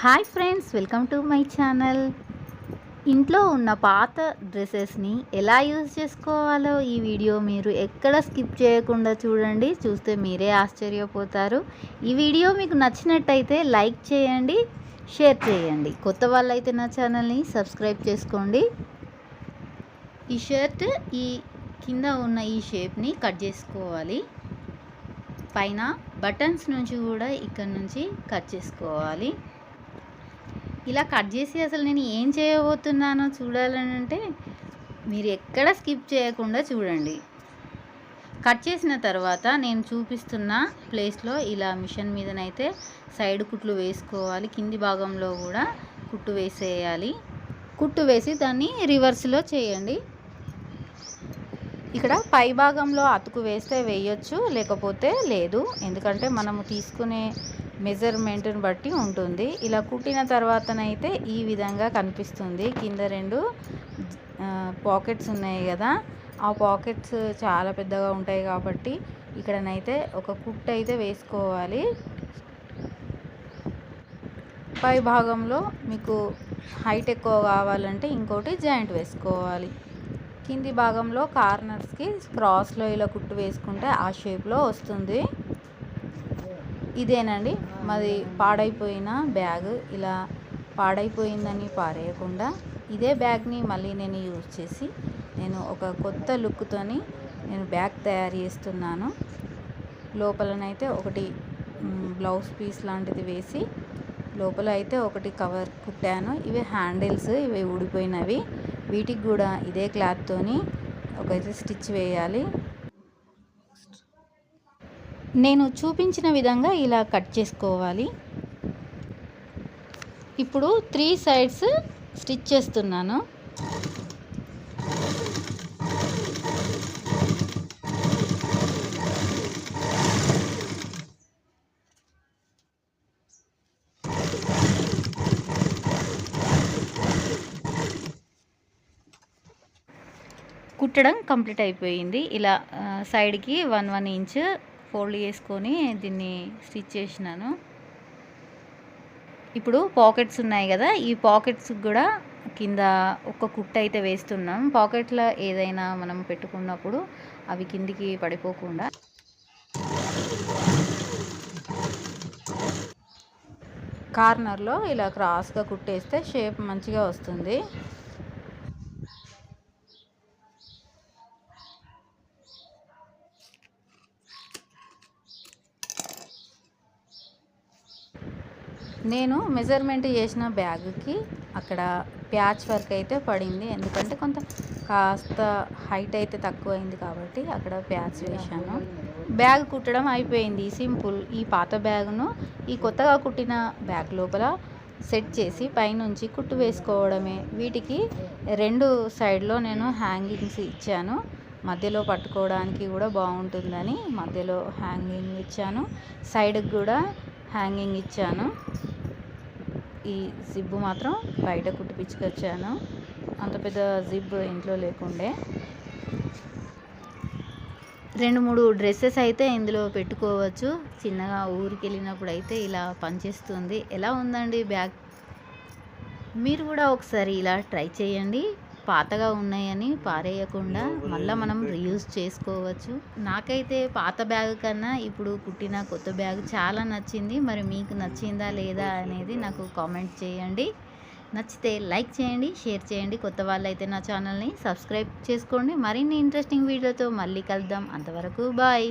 Hi friends welcome to my channel. ఇంట్లో ఉన్న పాత డ్రెస్సెస్ని ఎలా యూజ్ చేసుకోవాలో ఈ వీడియో మీరు ఎక్కడ స్కిప్ చేయకుండా చూడండి చూస్తే మీరే ఆశ్చర్యపోతారు. ఈ వీడియో మీకు నచ్చినట్టయితే లైక్ చేయండి షేర్ చేయండి. కొత్త వాళ్ళైతే నా ఛానల్ని సబ్స్క్రైబ్ చేసుకోండి. ఈ షర్ట్ ఈ కింద ఉన్న ఈ షేప్ని కట్ చేసుకోవాలి. పైన బటన్స్ నుంచి కూడా ఇక్కడ నుంచి కట్ చేసుకోవాలి. ఇలా కట్ చేసి అసలు నేను ఏం చేయబోతున్నానో చూడాలని అంటే మీరు ఎక్కడ స్కిప్ చేయకుండా చూడండి. కట్ చేసిన తర్వాత నేను చూపిస్తున్న ప్లేస్లో ఇలా మిషన్ మీదనైతే సైడ్ కుట్లు వేసుకోవాలి. కింది భాగంలో కూడా కుట్టు వేసేయాలి. కుట్టు వేసి దాన్ని రివర్స్లో చేయండి. ఇక్కడ పై భాగంలో అతుకు వేస్తే వేయొచ్చు లేకపోతే లేదు. ఎందుకంటే మనము తీసుకునే మెజర్మెంట్ని బట్టి ఉంటుంది. ఇలా కుట్టిన తర్వాతనైతే ఈ విధంగా కనిపిస్తుంది. కింద రెండు పాకెట్స్ ఉన్నాయి కదా. ఆ పాకెట్స్ చాలా పెద్దగా ఉంటాయి కాబట్టి ఇక్కడనైతే ఒక కుట్ అయితే వేసుకోవాలి. పై భాగంలో మీకు హైట్ ఎక్కువ కావాలంటే ఇంకోటి జాయింట్ వేసుకోవాలి. కింది భాగంలో కార్నర్స్కి క్రాస్లో ఇలా కుట్టు వేసుకుంటే ఆ షేప్లో వస్తుంది. ఇదేనండి. మాది పాడైపోయిన బ్యాగ్. ఇలా పాడైపోయిందని పారేయకుండా ఇదే బ్యాగ్ని మళ్ళీ నేను యూజ్ చేసి నేను ఒక కొత్త లుక్తోని నేను బ్యాగ్ తయారు చేస్తున్నాను. లోపలనైతే ఒకటి బ్లౌజ్ పీస్ లాంటిది వేసి లోపల అయితే ఒకటి కవర్ కుట్టాను. ఇవి హ్యాండిల్స్ ఇవి ఊడిపోయినవి. వీటికి కూడా ఇదే క్లాత్తోని ఒకైతే స్టిచ్ వేయాలి. నేను చూపించిన విధంగా ఇలా కట్ చేసుకోవాలి. ఇప్పుడు త్రీ సైడ్స్ స్టిచ్ చేస్తున్నాను. కుట్టడం కంప్లీట్ అయిపోయింది. ఇలా సైడ్కి వన్ వన్ ఇంచ్ ఫోల్డ్ చేసుకొని దీన్ని స్టిచ్ చేసినాను. ఇప్పుడు పాకెట్స్ ఉన్నాయి కదా ఈ పాకెట్స్ కూడా కింద ఒక కుట్ట అయితే వేస్తున్నాం. పాకెట్లో ఏదైనా మనం పెట్టుకున్నప్పుడు అవి కిందికి పడిపోకుండా. కార్నర్లో ఇలా క్రాస్గా కుట్టేస్తే షేప్ మంచిగా వస్తుంది. నేను మెజర్మెంట్ చేసిన బ్యాగ్కి అక్కడ ప్యాచ్ వర్క్ అయితే పడింది. ఎందుకంటే కొంత కాస్త హైట్ అయితే తక్కువ అయింది కాబట్టి అక్కడ ప్యాచ్ వేశాను. బ్యాగ్ కుట్టడం అయిపోయింది. సింపుల్ ఈ పాత బ్యాగ్ను ఈ కొత్తగా కుట్టిన బ్యాగ్ లోపల సెట్ చేసి పైనుంచి కుట్టు వేసుకోవడమే. వీటికి రెండు సైడ్లో నేను హ్యాంగింగ్స్ ఇచ్చాను. మధ్యలో పట్టుకోవడానికి కూడా బాగుంటుందని మధ్యలో హ్యాంగింగ్ ఇచ్చాను. సైడ్కి కూడా హ్యాంగింగ్ ఇచ్చాను. ఈ జిబ్బు మాత్రం బయట కుట్టిపించుకొచ్చాను అంత పెద్ద జిబ్ ఇంట్లో లేకుండే. రెండు మూడు డ్రెస్సెస్ అయితే ఇందులో పెట్టుకోవచ్చు. చిన్నగా ఊరికి వెళ్ళినప్పుడు అయితే ఇలా పనిచేస్తుంది. ఎలా ఉందండి బ్యాగ్? మీరు కూడా ఒకసారి ఇలా ట్రై చేయండి. పాతగా ఉన్నాయని పారేయకుండా మళ్ళీ మనం రీయూజ్ చేసుకోవచ్చు. నాకైతే పాత బ్యాగ్ కన్నా ఇప్పుడు కుట్టిన కొత్త బ్యాగ్ చాలా నచ్చింది. మరి మీకు నచ్చిందా లేదా అనేది నాకు కామెంట్ చేయండి. నచ్చితే లైక్ చేయండి షేర్ చేయండి. కొత్త వాళ్ళైతే నా ఛానల్ని సబ్స్క్రైబ్ చేసుకోండి. మరిన్ని ఇంట్రెస్టింగ్ వీడియోతో మళ్ళీ కలుద్దాం. అంతవరకు బాయ్.